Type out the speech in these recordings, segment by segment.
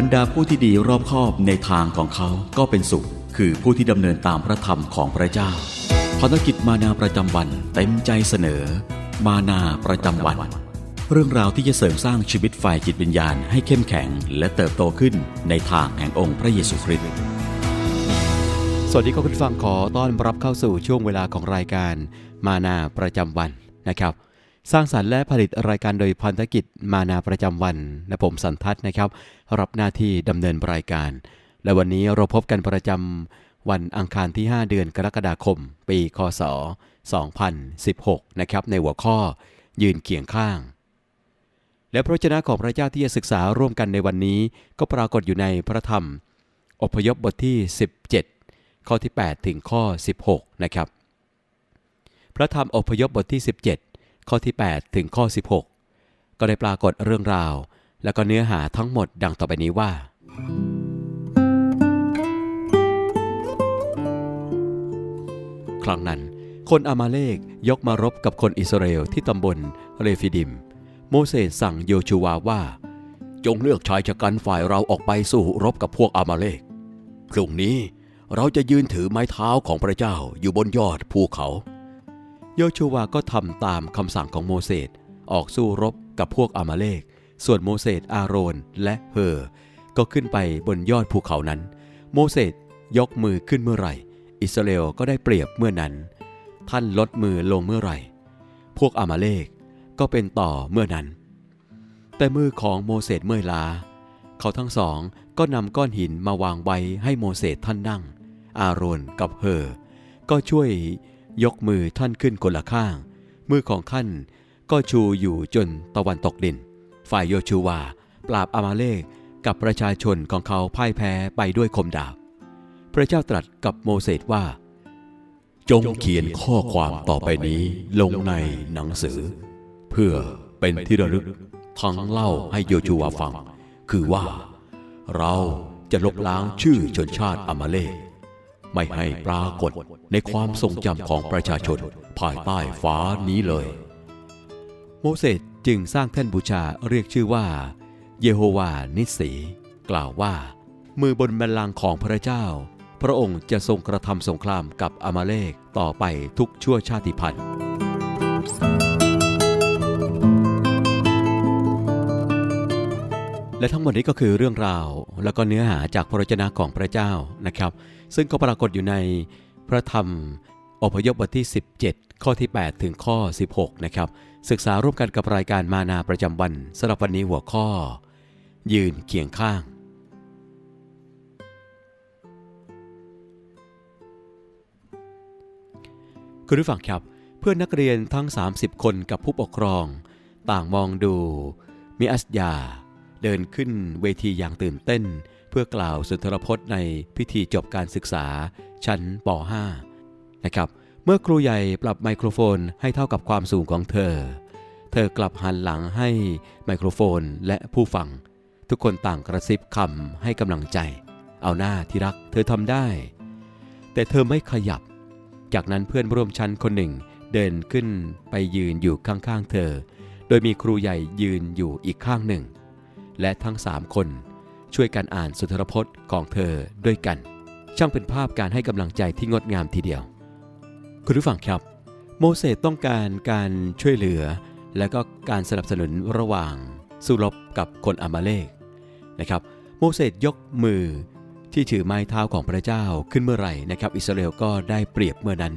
บรรดาผู้ที่ดีรอบคอบในทางของเขาก็เป็นสุข คือผู้ที่ดำเนินตามพระธรรมของพระเจ้าภารกิจมานาประจำวันเต็มใจเสนอ มานาประจำวัน เรื่องราวที่จะเสริมสร้างชีวิตฝ่ายจิตวิญญาณให้เข้มแข็ง และเติบโตขึ้นในทางแห่งองค์พระเยซูคริสต์สวัสดีครับคุณฟังขอต้อนรับเข้าสู่ช่วงเวลาของรายการ มานาประจำวันนะครับ สร้างสรรค์และผลิตรายการโดยพันธกิจมานาประจำวัน และผมสันทัศน์นะครับ รับหน้าที่ดำเนินรายการ และวันนี้เราพบกันประจำวันอังคารที่ 5 เดือนกรกฎาคม ปีคศ 2016 นะครับในหัวข้อยืนเคียงข้าง และพระเจ้าของพระเจ้าที่จะศึกษาร่วมกันในวันนี้ ก็ปรากฏอยู่ในพระธรรม อพยพบทที่ 17 ข้อที่ 8 ถึงข้อ 16 นะครับ พระธรรมอพยพบทที่ 17 ข้อที่ 8 ถึงข้อ 16 ก็ได้ปรากฏเรื่องราว และก็เนื้อหาทั้งหมดดังต่อไปนี้ว่า ครั้งนั้น คนอามาเลกยกมารบกับคนอิสราเอลที่ตำบลเรฟิดิม โมเสสสั่งโยชูวาว่า จงเลือกชายชะกันฝ่ายเราออกไปสู้รบกับพวกอามาเลกพรุ่งนี้เราจะยืนถือไม้เท้าของพระเจ้าอยู่บนยอดภูเขา โยชูวาก็ทำตามคำสั่งของโมเสสออกสู้รบกับพวกอามาเลก ส่วนโมเสสอาโรนและเฮอก็ขึ้นไปบนยอดภูเขานั้น โมเสสยกมือขึ้นเมื่อไหร่ อิสราเอลก็ได้เปรียบเมื่อนั้น ท่านลดมือลงเมื่อไหร่ พวกอามาเลกก็เป็นต่อเมื่อนั้น แต่มือของโมเสสเมื่อยล้า เขาทั้งสองก็นำก้อนหินมาวางไว้ให้โมเสสท่านนั่ง อาโรนกับเฮอก็ช่วย ยกมือท่านขึ้นคนละข้าง มือของท่านก็ชูอยู่จนตะวันตกดิน ฝ่ายโยชูวา ปราบอามาเลกกับประชาชนของเขาพ่ายแพ้ไปด้วยคมดาบ พระเจ้าตรัสกับโมเสสว่า จงเขียนข้อความต่อไปนี้ลงในหนังสือ เพื่อเป็นที่ระลึกทั้งเล่าให้โยชูวาฟัง คือว่า เราจะลบล้างชื่อชนชาติอามาเลก ไม่ให้ปรากฏในความทรงจำของประชาชนภายใต้ฟ้านี้เลย โมเสสจึงสร้างแท่นบูชาเรียกชื่อว่า เยโฮวานิสสีกล่าวว่า มือบนบัลลังก์ของพระเจ้า พระองค์จะทรงกระทำสงครามกับอามาเลกต่อไปทุกชั่วชาติพันธุ์ และทั้งหมดนี้ก็คือเรื่องราว แล้วก็เนื้อหาจากพระวจนะของพระเจ้านะครับ ซึ่งก็ปรากฏอยู่ในพระธรรมอพยพบทที่ 17 ข้อที่ 8 ถึงข้อ 16 นะครับ ศึกษาร่วมกันกับรายการมานาประจำวันสำหรับวันนี้หัวข้อ ยืนเคียงข้าง คุณผู้ฟังครับ เพื่อนนักเรียนทั้ง 30 คนกับผู้ปกครอง ต่างมองดูมิอัสยา เดินขึ้นเวทีอย่างตื่นเต้น เพื่อกล่าวสุนทรพจน์ในพิธีจบการศึกษา ชั้นป .5 นะครับ เมื่อครูใหญ่ปรับไมโครโฟนให้เท่ากับความสูงของเธอ เธอกลับหันหลังให้ไมโครโฟนและผู้ฟัง ทุกคนต่างกระซิบคำให้กำลังใจ เอาหน้าที่รักเธอทำได้ แต่เธอไม่ขยับ จากนั้นเพื่อนร่วมชั้นคนหนึ่งเดินขึ้นไปยืนอยู่ข้างๆเธอ โดยมีครูใหญ่ยืนอยู่อีกข้างหนึ่ง และทั้งสามคน ช่วยกันอ่านสุนทรพจน์ของเธอด้วยกัน ช่างเป็นภาพการให้กำลังใจที่งดงามทีเดียว คุณผู้ฟังครับ โมเสสต้องการการช่วยเหลือ และก็การสนับสนุนระหว่างสู้รบกับคนอามาเลกนะครับ โมเสสยกมือที่ถือไม้เท้าของพระเจ้าขึ้นเมื่อไหร่นะครับ อิสราเอลก็ได้เปรียบเมื่อนั้น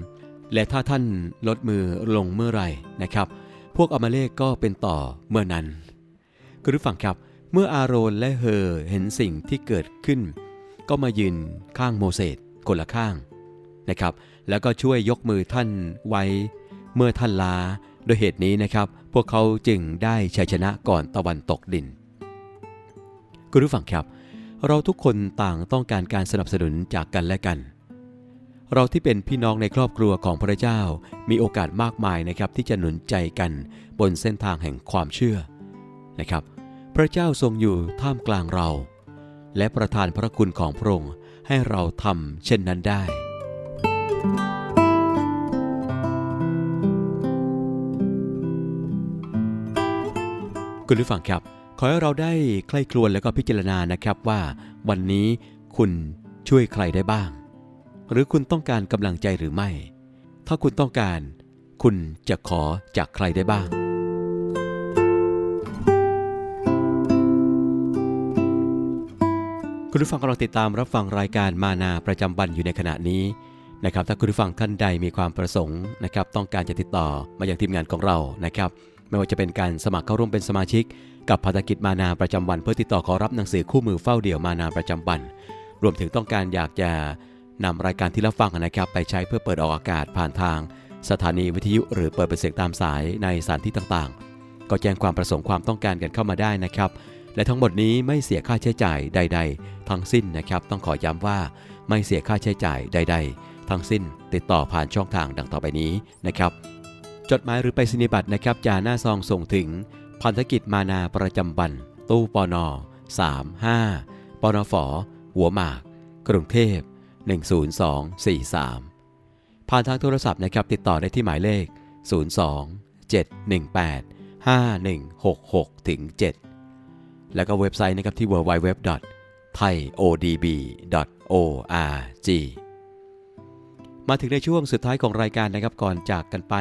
และถ้าท่านลดมือลงเมื่อไหร่นะครับ พวกอามาเลกก็เป็นต่อเมื่อนั้นคุณผู้ฟังครับ เมื่ออาโรนและเฮอเห็นสิ่งที่เกิดขึ้น ก็มายืนข้างโมเสสคนละข้างนะครับ แล้วก็ช่วยยกมือท่านไว้ เมื่อท่านลาโดยเหตุนี้นะครับ พวกเขาจึงได้ชัยชนะก่อนตะวันตกดินคุณผู้ฟังครับ เราทุกคนต่างต้องการการสนับสนุนจากกันและกัน เราที่เป็นพี่น้องในครอบครัวของพระเจ้ามีโอกาสมากมายนะครับที่จะหนุนใจกันบนเส้นทางแห่งความเชื่อนะครับ พระเจ้าทรงอยู่ท่ามกลางเรา และประทานพระคุณของพระองค์ให้เราทำเช่นนั้นได้ คุณผู้ฟังครับ ขอให้เราได้ใคร่ครวญแล้วก็พิจารณานะครับว่า วันนี้คุณช่วยใครได้บ้าง หรือคุณต้องการกำลังใจหรือไม่ ถ้าคุณต้องการ คุณจะขอจากใครได้บ้าง คุณผู้ฟังกำลังติดตามรับฟังรายการมานาประจำวันอยู่ในขณะนี้นะครับถ้าคุณผู้ฟังท่านใดมีความประสงค์นะครับต้องการจะติดต่อมาอยังทีมงานของเรานะครับไม่ว่าจะเป็นการสมัครเข้าร่วมเป็นสมาชิก กับภารกิจมานาประจำวัน เพื่อติดต่อขอรับหนังสือคู่มือเฝ้าเดี่ยวมานาประจำวัน รวมถึงต้องการอยากจะนำรายการที่รับฟังนะครับไปใช้เพื่อเปิดออกอากาศผ่านทาง สถานีวิทยุหรือเปิดเป็นเสียงตามสายในสถานที่ต่างๆ ก็แจ้งความประสงค์ความต้องการกันเข้ามาได้นะครับ และทั้งหมดนี้ไม่เสียค่าใช้จ่ายใด ๆ ทั้งสิ้นนะครับ ต้องขอย้ำว่าไม่เสียค่าใช้จ่ายใด ๆ ทั้งสิ้น ติดต่อผ่านช่องทางดังต่อไปนี้นะครับ จดหมายหรือไปรษณียบัตรนะครับจาหน้าซองส่งถึงพันธกิจมานาประจำวัน ตู้ปนอ35ปนอฝหัวหมาก กรุงเทพ 10243 ผ่านทางโทรศัพท์นะครับ ติดต่อได้ที่หมายเลข 02 718 5166ถึง7 แล้วก็เว็บไซต์นะครับที่ www thaiodb.org มาถึงในช่วงสุดท้ายของรายการนะครับก่อนจากกันไป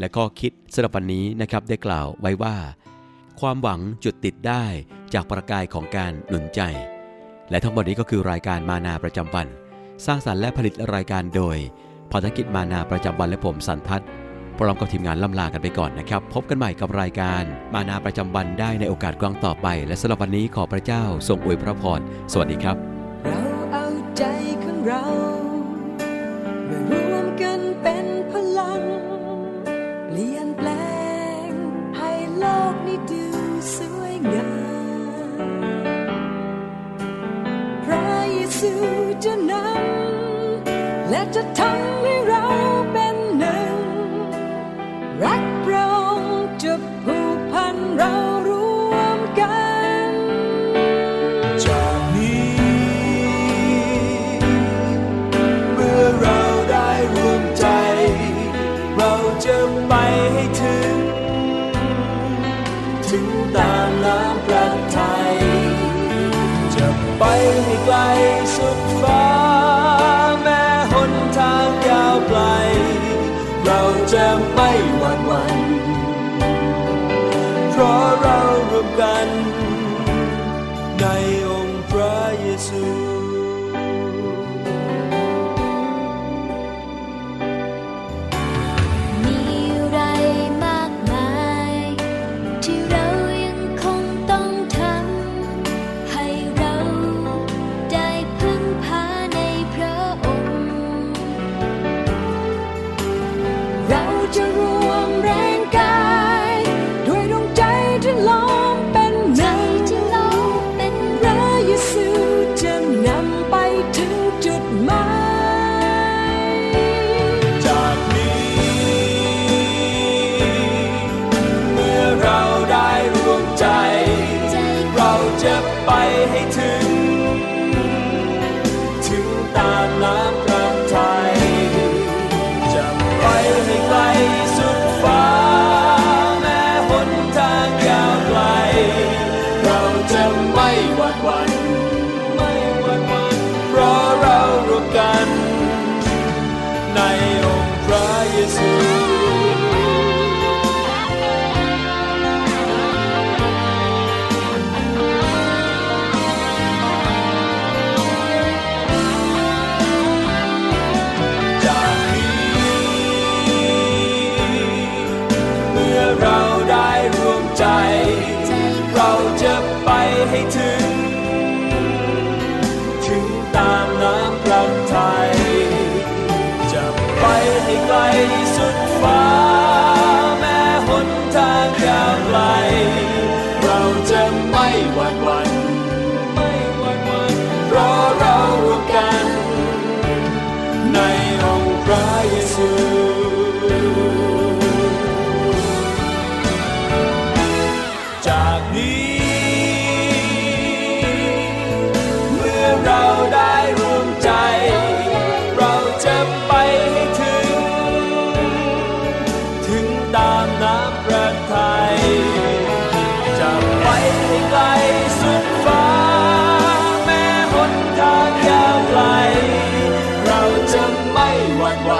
และก็คิดสำหรับวันนี้นะครับได้กล่าวไว้ว่า ความหวังจุดติดได้จากประกายของการหนุนใจ และทั้งหมดนี้ก็คือรายการมานาประจำวัน สร้างสรรค์และผลิตรายการโดยพันธกิจมานาประจำวันและผมสันทัศน์ พร้อมกับทีมงานล่ำลากันไปก่อนนะครับ พบกันใหม่กับรายการ มานาประจำวันได้ในโอกาสกว้างต่อไป และสำหรับวันนี้ขอพระเจ้าทรงอวยพระพร สวัสดีครับ เราเอาใจของเรามารวมกันเป็นพลัง เปลี่ยนแปลง ให้โลกนี้ดูสวยงามพระเยซูจะนำและจะทำให้เรา จะไปให้ถึง ถึงตามน้ำพระทัยจะไปให้ไกลสุดฟ้า แม้หนทางยาวไกล เราจะไม่หวั่นหวเพราะเรารวมกัน จะไไกลสุดฟ้า what